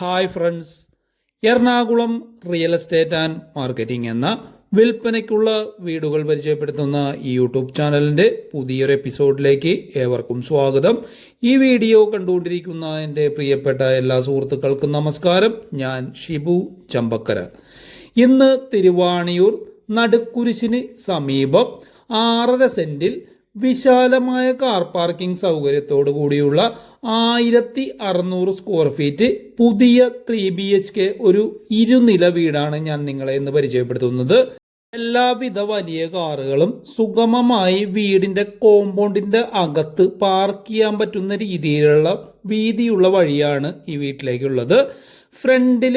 Hi friends Ernakulam real estate and marketing എന്ന വിൽപ്പനയ്ക്കുള്ള വീടുകൾ പരിചയപ്പെടുത്തുന്ന ഈ യൂട്യൂബ് ചാനലിന്റെ പുതിയൊരു എപ്പിസോഡിലേക്ക് ഏവർക്കും സ്വാഗതം. ഈ വീഡിയോ കണ്ടുകൊണ്ടിരിക്കുന്ന എന്റെ പ്രിയപ്പെട്ട എല്ലാ സുഹൃത്തുക്കൾക്കും നമസ്കാരം. ഞാൻ ഷിബു ചമ്പക്കര. ഇന്ന് തിരുവാണിയൂർ നടുക്കുരിശിന് സമീപം ആറര സെന്റിൽ വിശാലമായ കാർ പാർക്കിംഗ് സൗകര്യത്തോടു കൂടിയുള്ള ആയിരത്തി അറുന്നൂറ് സ്ക്വയർ ഫീറ്റ് പുതിയ ത്രീ ബി എച്ച് കെ ഒരു ഇരുനില വീടാണ് ഞാൻ നിങ്ങളെ ഇന്ന് പരിചയപ്പെടുത്തുന്നത്. എല്ലാവിധ വലിയ കാറുകളും സുഗമമായി വീടിന്റെ കോമ്പൗണ്ടിന്റെ അകത്ത് പാർക്ക് ചെയ്യാൻ പറ്റുന്ന രീതിയിലുള്ള വീതിയുള്ള വഴിയാണ് ഈ വീട്ടിലേക്കുള്ളത്. ഫ്രണ്ടിൽ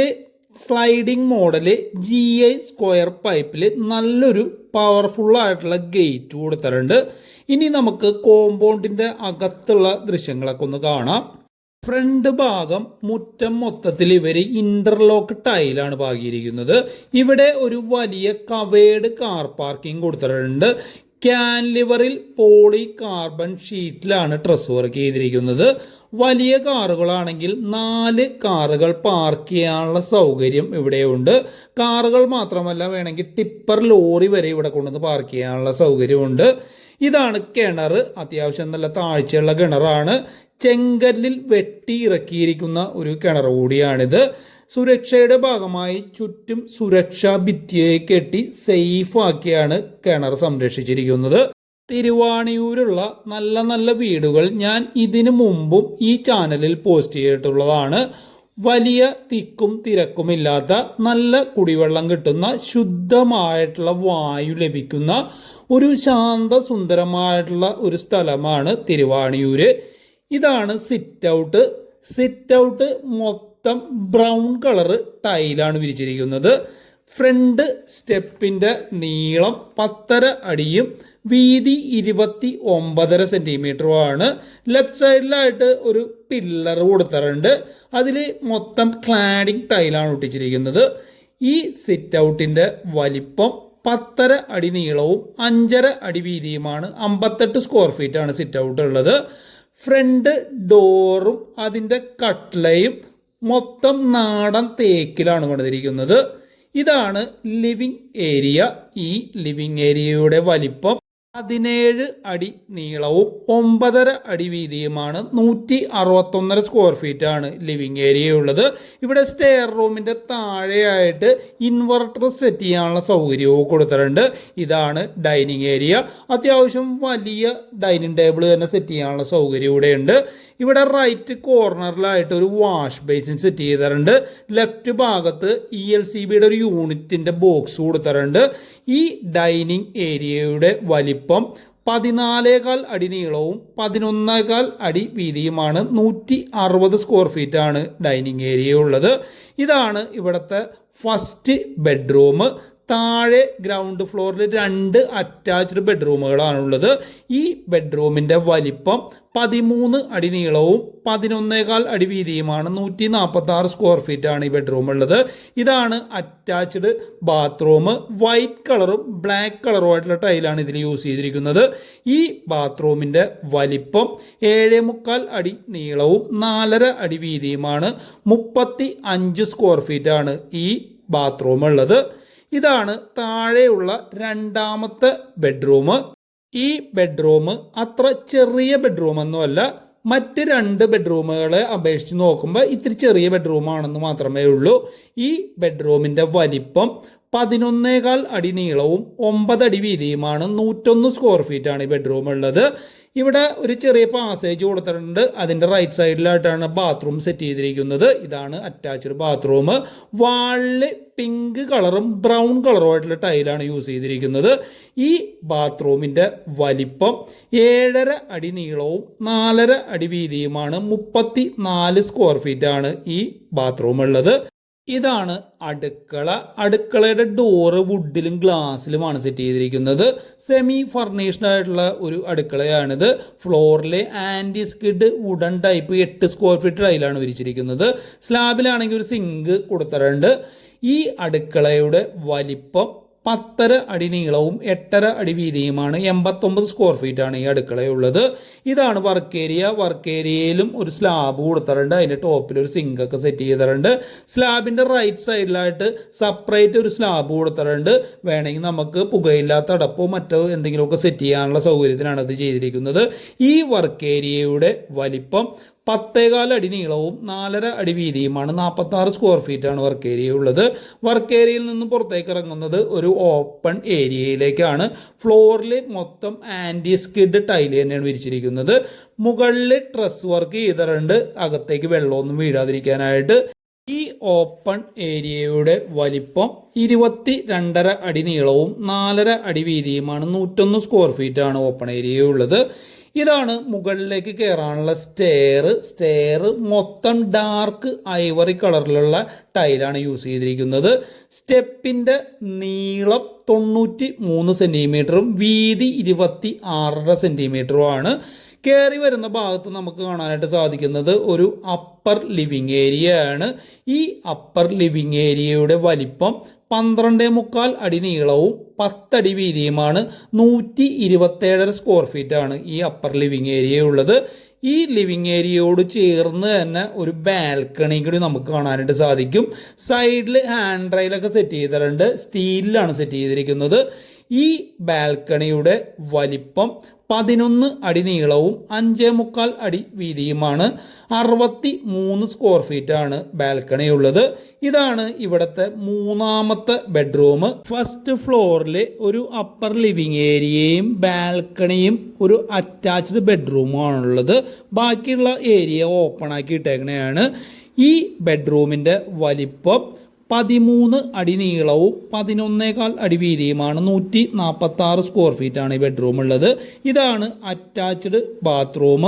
sliding model G I square പൈപ്പിൽ നല്ലൊരു പവർഫുൾ ആയിട്ടുള്ള ഗേറ്റ് കൊടുത്തിട്ടുണ്ട്. ഇനി നമുക്ക് കോമ്പൗണ്ടിന്റെ അകത്തുള്ള ദൃശ്യങ്ങളൊക്കെ ഒന്ന് കാണാം. ഫ്രണ്ട് ഭാഗം മുറ്റം മൊത്തത്തിൽ ഇവർ ഇന്റർലോക്ക് ടൈലാണ് പാകിയിരിക്കുന്നത്. ഇവിടെ ഒരു വലിയ കവേഡ് കാർ പാർക്കിംഗ് കൊടുത്തിട്ടുണ്ട്. ക്യാൻലിവറിൽ പോളി കാർബൺ ഷീറ്റിലാണ് ട്രസ് വർക്ക് ചെയ്തിരിക്കുന്നത്. വലിയ കാറുകളാണെങ്കിൽ നാല് കാറുകൾ പാർക്ക് ചെയ്യാനുള്ള സൗകര്യം ഇവിടെയുണ്ട്. കാറുകൾ മാത്രമല്ല വേണമെങ്കിൽ ടിപ്പർ ലോറി വരെ ഇവിടെ കൊണ്ടുവന്ന് പാർക്ക് ചെയ്യാനുള്ള സൗകര്യമുണ്ട്. ഇതാണ് കിണർ. അത്യാവശ്യം നല്ല താഴ്ചയുള്ള കിണറാണ്. ചെങ്കല്ലിൽ വെട്ടി ഇറക്കിയിരിക്കുന്ന ഒരു കിണർ കൂടിയാണിത്. സുരക്ഷയുടെ ഭാഗമായി ചുറ്റും സുരക്ഷാ ഭിത്തിയെ കെട്ടി സേഫാക്കിയാണ് കിണർ സംരക്ഷിച്ചിരിക്കുന്നത്. തിരുവാണിയൂരുള്ള നല്ല നല്ല വീടുകൾ ഞാൻ ഇതിനു മുമ്പും ഈ ചാനലിൽ പോസ്റ്റ് ചെയ്തിട്ടുള്ളതാണ്. വലിയ തിക്കും തിരക്കുമില്ലാത്ത നല്ല കുടിവെള്ളം കിട്ടുന്ന ശുദ്ധമായിട്ടുള്ള വായു ലഭിക്കുന്ന ഒരു ശാന്ത സുന്ദരമായിട്ടുള്ള ഒരു സ്ഥലമാണ് തിരുവാണിയൂര്. ഇതാണ് സിറ്റ് ഔട്ട്. സിറ്റ് ഔട്ട് മൊത്തം ബ്രൗൺ കളറ് ടൈലാണ് വിരിച്ചിരിക്കുന്നത്. ഫ്രണ്ട് സ്റ്റെപ്പിന്റെ നീളം പത്തര അടിയും വീതി ഇരുപത്തി ഒമ്പതര സെന്റിമീറ്ററുമാണ് ലെഫ്റ്റ് സൈഡിലായിട്ട് ഒരു പില്ലർ കൊടുത്തിട്ടുണ്ട്. അതിൽ മൊത്തം ക്ലാഡിംഗ് ടൈലാണ് ഒട്ടിച്ചിരിക്കുന്നത്. ഈ സിറ്റ് ഔട്ടിന്റെ വലിപ്പം പത്തര അടി നീളവും അഞ്ചര അടി വീതിയുമാണ്. അമ്പത്തെട്ട് സ്ക്വയർ ഫീറ്റാണ് സിറ്റ് ഔട്ട് ഉള്ളത്. ഫ്രണ്ട് ഡോറും അതിന്റെ കട്ട്ലയും മൊത്തം നാടൻ തേക്കിലാണ് കൊണ്ടിരിക്കുന്നത്. ഇതാണ് ലിവിങ് ഏരിയ ഈ ലിവിങ് ഏരിയയുടെ വലിപ്പം പതിനേഴ് അടി നീളവും ഒമ്പതര അടി വീതിയുമാണ് നൂറ്റി അറുപത്തൊന്നര സ്ക്വയർ ഫീറ്റ് ആണ് ലിവിങ് ഏരിയ ഉള്ളത്. ഇവിടെ സ്റ്റെയർ റൂമിന്റെ താഴെയായിട്ട് ഇൻവെർട്ടർ സെറ്റ് ചെയ്യാനുള്ള സൗകര്യവും കൊടുത്തിട്ടുണ്ട്. ഇതാണ് ഡൈനിങ് ഏരിയ അത്യാവശ്യം വലിയ ഡൈനിങ് ടേബിൾ തന്നെ സെറ്റ് ചെയ്യാനുള്ള സൗകര്യം ഇവിടെ ഉണ്ട് ഇവിടെ റൈറ്റ് കോർണറിലായിട്ട് ഒരു വാഷ് ബേസിൻ സെറ്റ് ചെയ്തിട്ടുണ്ട്. ലെഫ്റ്റ് ഭാഗത്ത് ഇ എൽ സി ബിയുടെ ഒരു യൂണിറ്റിന്റെ ബോക്സ് കൊടുത്തിട്ടുണ്ട്. ഈ ഡൈനിങ് ഏരിയയുടെ വലിപ്പം പതിനാലേകാൽ അടി നീളവും പതിനൊന്നേകാൽ അടി വീതിയുമാണ് നൂറ്റി അറുപത് സ്ക്വയർ ഫീറ്റാണ് ഡൈനിങ് ഏരിയ ഉള്ളത്. ഇതാണ് ഇവിടുത്തെ ഫസ്റ്റ് ബെഡ്റൂം താഴെ ഗ്രൗണ്ട് ഫ്ലോറിൽ രണ്ട് അറ്റാച്ച്ഡ് ബെഡ്റൂമുകളാണുള്ളത് ഈ ബെഡ്റൂമിന്റെ വലിപ്പം പതിമൂന്ന് അടി നീളവും പതിനൊന്നേകാൽ അടി വീതിയുമാണ്. നൂറ്റി നാൽപ്പത്തി ആറ് സ്ക്വയർ ഫീറ്റ് ആണ് ഈ ബെഡ്റൂം ഉള്ളത് ഇതാണ് അറ്റാച്ച്ഡ് ബാത്റൂം വൈറ്റ് കളറും ബ്ലാക്ക് കളറും ആയിട്ടുള്ള ടൈലാണ് ഇതിൽ യൂസ് ചെയ്തിരിക്കുന്നത്. ഈ ബാത്റൂമിന്റെ വലിപ്പം ഏഴേ മുക്കാൽ അടി നീളവും നാലര അടി വീതിയുമാണ്. മുപ്പത്തി അഞ്ച് സ്ക്വയർ ഫീറ്റ് ആണ് ഈ ബാത്റൂം ഉള്ളത് ഇതാണ് താഴെയുള്ള രണ്ടാമത്തെ ബെഡ്റൂം ഈ ബെഡ്റൂം അത്ര ചെറിയ ബെഡ്റൂം ഒന്നുമല്ല. മറ്റ് രണ്ട് ബെഡ്റൂമുകളെ അപേക്ഷിച്ച് നോക്കുമ്പോൾ ഇത്തിരി ചെറിയ ബെഡ്റൂമാണെന്ന് മാത്രമേ ഉള്ളൂ. ഈ ബെഡ്റൂമിന്റെ വലിപ്പം പതിനൊന്നേകാൽ അടി നീളവും ഒമ്പത് അടി വീതിയുമാണ് നൂറ്റൊന്ന് സ്ക്വയർ ഫീറ്റാണ് ഈ ബെഡ്റൂം ഉള്ളത്. ഇവിടെ ഒരു ചെറിയ പാസേജ് കൊടുത്തിട്ടുണ്ട്. അതിന്റെ റൈറ്റ് സൈഡിലായിട്ടാണ് ബാത്റൂം സെറ്റ് ചെയ്തിരിക്കുന്നത്. ഇതാണ് അറ്റാച്ച്ഡ് ബാത്റൂം വാളിൽ പിങ്ക് കളറും ബ്രൗൺ കളറും ആയിട്ടുള്ള ടൈലാണ് യൂസ് ചെയ്തിരിക്കുന്നത്. ഈ ബാത്റൂമിന്റെ വലിപ്പം ഏഴര അടി നീളവും നാലര അടി വീതിയുമാണ്. മുപ്പത്തി നാല് സ്ക്വയർ ഫീറ്റാണ് ഈ ബാത്റൂം ഉള്ളത്. ഇതാണ് അടുക്കള. അടുക്കളയുടെ ഡോറ് വുഡിലും ഗ്ലാസ്സിലുമാണ് സെറ്റ് ചെയ്തിരിക്കുന്നത്. സെമി ഫർണിഷ്ഡ് ആയിട്ടുള്ള ഒരു അടുക്കളയാണിത്. ഫ്ലോറിലെ ആന്റി സ്കിഡ് വുഡൻ ടൈപ്പ് എട്ട് സ്ക്വയർ ഫീറ്റ് ടൈലാണ് വിരിച്ചിരിക്കുന്നത്. സ്ലാബിലാണെങ്കിൽ ഒരു സിങ്ക് കൊടുത്തിട്ടുണ്ട്. ഈ അടുക്കളയുടെ വലിപ്പം പത്തര അടി നീളവും എട്ടര അടി വീതിയുമാണ് എൺപത്തൊമ്പത് സ്ക്വയർ ഫീറ്റ് ആണ് ഈ അടുക്കളയുള്ളത് ഇതാണ് വർക്ക് ഏരിയ വർക്ക് ഏരിയയിലും ഒരു സ്ലാബ് കൊടുത്തിട്ടുണ്ട്. അതിന്റെ ടോപ്പിൽ ഒരു സിങ്ക് ഒക്കെ സെറ്റ് ചെയ്തിട്ടുണ്ട്. സ്ലാബിന്റെ റൈറ്റ് സൈഡിലായിട്ട് സെപ്പറേറ്റ് ഒരു സ്ലാബ് കൊടുത്തിട്ടുണ്ട്. വേണമെങ്കിൽ നമുക്ക് പുകയില്ലാത്ത അടപ്പോ മറ്റോ എന്തെങ്കിലുമൊക്കെ സെറ്റ് ചെയ്യാനുള്ള സൗകര്യത്തിനാണ് അത് ചെയ്തിരിക്കുന്നത്. ഈ വർക്ക് ഏരിയയുടെ വലിപ്പം പത്തേകാൽ അടി നീളവും നാലര അടി വീതിയുമാണ് നാൽപ്പത്തി ആറ് സ്ക്വയർ ഫീറ്റ് ആണ് വർക്ക് ഏരിയ ഉള്ളത്. വർക്ക് ഏരിയയിൽ നിന്ന് പുറത്തേക്ക് ഇറങ്ങുന്നത് ഒരു ഓപ്പൺ ഏരിയയിലേക്കാണ് ഫ്ലോറിൽ മൊത്തം ആന്റി സ്കിഡ് ടൈൽ തന്നെയാണ് വിരിച്ചിരിക്കുന്നത്. മുകളിൽ ട്രസ് വർക്ക് ചെയ്തിട്ടുണ്ട്. അകത്തേക്ക് വെള്ളമൊന്നും വീഴാതിരിക്കാനായിട്ട്. ഈ ഓപ്പൺ ഏരിയയുടെ വലിപ്പം ഇരുപത്തി രണ്ടര അടി നീളവും നാലര അടി വീതിയുമാണ്. നൂറ്റൊന്ന് സ്ക്വയർ ഫീറ്റ് ആണ് ഓപ്പൺ ഏരിയ ഉള്ളത്. ഇതാണ് മുകളിലേക്ക് കയറാനുള്ള സ്റ്റെയർ സ്റ്റെയർ മൊത്തം ഡാർക്ക് ഐവറി കളറിലുള്ള ടൈലാണ് യൂസ് ചെയ്തിരിക്കുന്നത്. സ്റ്റെപ്പിന്റെ നീളം തൊണ്ണൂറ്റി മൂന്ന് സെന്റിമീറ്ററും വീതി ഇരുപത്തി ആറര സെന്റിമീറ്ററുമാണ് കയറി വരുന്ന ഭാഗത്ത് നമുക്ക് കാണാനായിട്ട് സാധിക്കുന്നത് ഒരു അപ്പർ ലിവിങ് ഏരിയ ആണ്. ഈ അപ്പർ ലിവിങ് ഏരിയയുടെ വലിപ്പം പന്ത്രണ്ട് മുക്കാൽ അടി നീളവും പത്തടി വീതിയുമാണ്. നൂറ്റി ഇരുപത്തേഴര സ്ക്വയർ ഫീറ്റ് ആണ് ഈ അപ്പർ ലിവിങ് ഏരിയ ഉള്ളത്. ഈ ലിവിങ് ഏരിയയോട് ചേർന്ന് തന്നെ ഒരു ബാൽക്കണി കൂടി നമുക്ക് കാണാനായിട്ട് സാധിക്കും. സൈഡിൽ ഹാൻഡ് റൈലൊക്കെ സെറ്റ് ചെയ്തിട്ടുണ്ട്. സ്റ്റീലിലാണ് സെറ്റ് ചെയ്തിരിക്കുന്നത്. ഈ ബാൽക്കണിയുടെ വലിപ്പം പതിനൊന്ന് അടി നീളവും അഞ്ചേ മുക്കാൽ അടി വീതിയുമാണ്. അറുപത്തി മൂന്ന് സ്ക്വയർ ഫീറ്റ് ആണ് ബാൽക്കണി ഉള്ളത് ഇതാണ് ഇവിടുത്തെ മൂന്നാമത്തെ ബെഡ്റൂം ഫസ്റ്റ് ഫ്ലോറിൽ ഒരു അപ്പർ ലിവിങ് ഏരിയയും ബാൽക്കണിയും ഒരു അറ്റാച്ച്ഡ് ബെഡ്റൂമാണുള്ളത് ബാക്കിയുള്ള ഏരിയ ഓപ്പൺ ആക്കി ഈ ബെഡ്റൂമിന്റെ വലിപ്പം പതിമൂന്ന് അടി നീളവും പതിനൊന്നേകാൽ അടി വീതിയുമാണ് നൂറ്റി നാൽപ്പത്തി ആറ് സ്ക്വയർ ഫീറ്റാണ് ഈ ബെഡ്റൂം ഉള്ളത്. ഇതാണ് അറ്റാച്ച്ഡ് ബാത്റൂം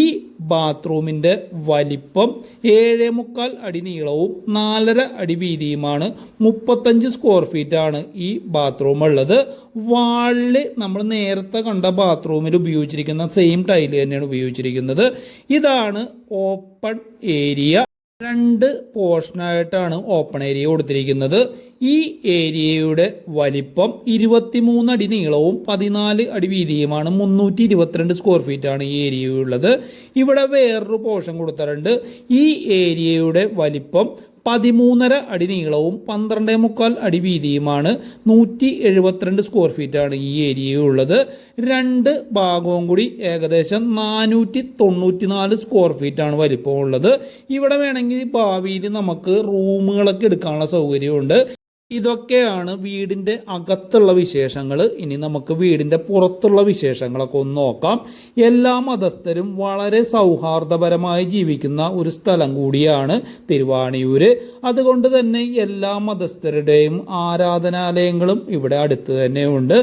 ഈ ബാത്റൂമിന്റെ വലിപ്പം ഏഴേ മുക്കാൽ അടി നീളവും നാലര അടി വീതിയുമാണ് മുപ്പത്തഞ്ച് സ്ക്വയർ ഫീറ്റാണ് ഈ ബാത്റൂം ഉള്ളത്. വാളിൽ നമ്മൾ നേരത്തെ കണ്ട ബാത്റൂമിൽ ഉപയോഗിച്ചിരിക്കുന്ന സെയിം ടൈൽ തന്നെയാണ് ഉപയോഗിച്ചിരിക്കുന്നത്. ഇതാണ് ഓപ്പൺ ഏരിയ രണ്ട് പോർഷനായിട്ടാണ് ഓപ്പൺ ഏരിയ കൊടുത്തിരിക്കുന്നത്. ഈ ഏരിയയുടെ വലിപ്പം ഇരുപത്തിമൂന്ന് അടി നീളവും പതിനാല് അടി വീതിയുമാണ് മുന്നൂറ്റി ഇരുപത്തിരണ്ട് സ്ക്വയർ ഫീറ്റ് ആണ് ഈ ഏരിയ ഉള്ളത്. ഇവിടെ വേറൊരു പോർഷൻ കൊടുത്തിട്ടുണ്ട്. ഈ ഏരിയയുടെ വലിപ്പം പതിമൂന്നര അടി നീളവും പന്ത്രണ്ടേ മുക്കാൽ അടി വീതിയുമാണ് നൂറ്റി എഴുപത്തിരണ്ട് സ്ക്വയർ ഫീറ്റാണ് ഈ ഏരിയ ഉള്ളത്. രണ്ട് ഭാഗവും കൂടി ഏകദേശം നാനൂറ്റി തൊണ്ണൂറ്റി നാല് സ്ക്വയർ ഫീറ്റാണ് വലിപ്പമുള്ളത്. ഇവിടെ വേണമെങ്കിൽ ഭാവിയിൽ നമുക്ക് റൂമുകളൊക്കെ എടുക്കാനുള്ള സൗകര്യമുണ്ട്. ഇതൊക്കെയാണ് വീടിന്റെ അകത്തുള്ള വിശേഷങ്ങൾ. ഇനി നമുക്ക് വീടിന്റെ പുറത്തുള്ള വിശേഷങ്ങളൊക്കെ ഒന്ന് നോക്കാം. എല്ലാ മതസ്ഥരും വളരെ സൗഹാർദ്ദപരമായി ജീവിക്കുന്ന ഒരു സ്ഥലം കൂടിയാണ് തിരുവാണിയൂർ അതുകൊണ്ട് തന്നെ എല്ലാ മതസ്ഥരുടെയും ആരാധനാലയങ്ങളും ഇവിടെ അടുത്ത് തന്നെയുണ്ട്.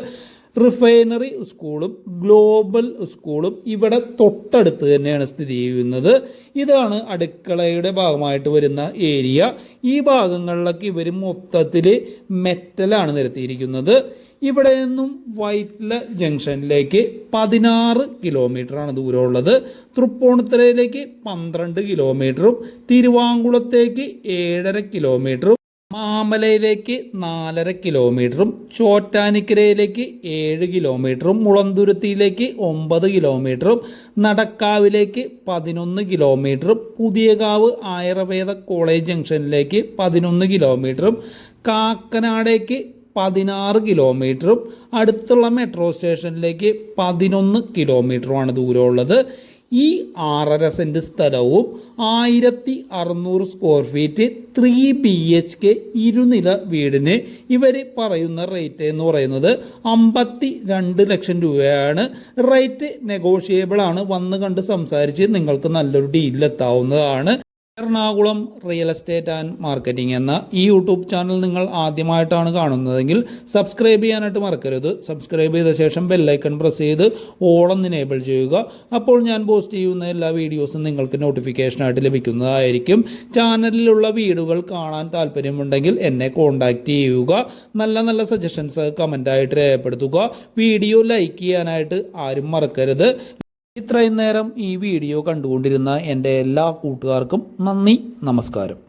റിഫൈനറി സ്കൂളും ഗ്ലോബൽ സ്കൂളും ഇവിടെ തൊട്ടടുത്ത് തന്നെയാണ് സ്ഥിതി ചെയ്യുന്നത്. ഇതാണ് അടുക്കളയുടെ ഭാഗമായിട്ട് വരുന്ന ഏരിയ. ഈ ഭാഗങ്ങളിലൊക്കെ ഇവർ മൊത്തത്തിൽ മെറ്റലാണ് നിരത്തിയിരിക്കുന്നത്. ഇവിടെ നിന്നും വൈറ്റ്ല ജംഗ്ഷനിലേക്ക് പതിനാറ് കിലോമീറ്ററാണ് ദൂരമുള്ളത്. തൃപ്പൂണിത്തറയിലേക്ക് പന്ത്രണ്ട് കിലോമീറ്ററും തിരുവാങ്കുളത്തേക്ക് ഏഴര കിലോമീറ്ററും മാമലയിലേക്ക് നാലര കിലോമീറ്ററും ചോറ്റാനിക്കരയിലേക്ക് ഏഴ് കിലോമീറ്ററും മുളന്തുരുത്തിയിലേക്ക് ഒമ്പത് കിലോമീറ്ററും നടക്കാവിലേക്ക് പതിനൊന്ന് കിലോമീറ്ററും പുതിയകാവ് ആയുർവേദ കോളേജ് ജംഗ്ഷനിലേക്ക് പതിനൊന്ന് കിലോമീറ്ററും കാക്കനാടേക്ക് പതിനാറ് കിലോമീറ്ററും അടുത്തുള്ള മെട്രോ സ്റ്റേഷനിലേക്ക് പതിനൊന്ന് കിലോമീറ്ററുമാണ് ദൂരമുള്ളത്. ഈ ആറര സെന്റ് സ്ഥലവും ആയിരത്തി അറുന്നൂറ് square feet three B H K ഇരുനില വീടിന് ഇവർ പറയുന്ന റേറ്റ് എന്ന് പറയുന്നത് അമ്പത്തി രണ്ട് ലക്ഷം രൂപയാണ്. റേറ്റ് നെഗോഷിയബിൾ ആണ്. വന്ന് കണ്ട് സംസാരിച്ച് നിങ്ങൾക്ക് നല്ലൊരു ഡീലിലെത്താവുന്നതാണ് Ernakulam real estate and marketing എന്ന ഈ യൂട്യൂബ് ചാനൽ നിങ്ങൾ ആദ്യമായിട്ടാണ് കാണുന്നതെങ്കിൽ സബ്സ്ക്രൈബ് ചെയ്യാനായിട്ട് മറക്കരുത്. സബ്സ്ക്രൈബ് ചെയ്ത ശേഷം ബെല്ലൈക്കൺ പ്രസ് ചെയ്ത് ഓളം എനേബിൾ ചെയ്യുക. അപ്പോൾ ഞാൻ പോസ്റ്റ് ചെയ്യുന്ന എല്ലാ വീഡിയോസും നിങ്ങൾക്ക് നോട്ടിഫിക്കേഷനായിട്ട് ലഭിക്കുന്നതായിരിക്കും. ചാനലിലുള്ള വീടുകൾ കാണാൻ താല്പര്യമുണ്ടെങ്കിൽ എന്നെ കോൺടാക്റ്റ് ചെയ്യുക. നല്ല നല്ല സജഷൻസ് കമന്റായിട്ട് രേഖപ്പെടുത്തുക. വീഡിയോ ലൈക്ക് ചെയ്യാനായിട്ട് ആരും മറക്കരുത്. ഇത്രയും നേരം ഈ വീഡിയോ കണ്ടുകൊണ്ടിരുന്ന എന്റെ എല്ലാ കൂട്ടുകാർക്കും നന്ദി നമസ്കാരം.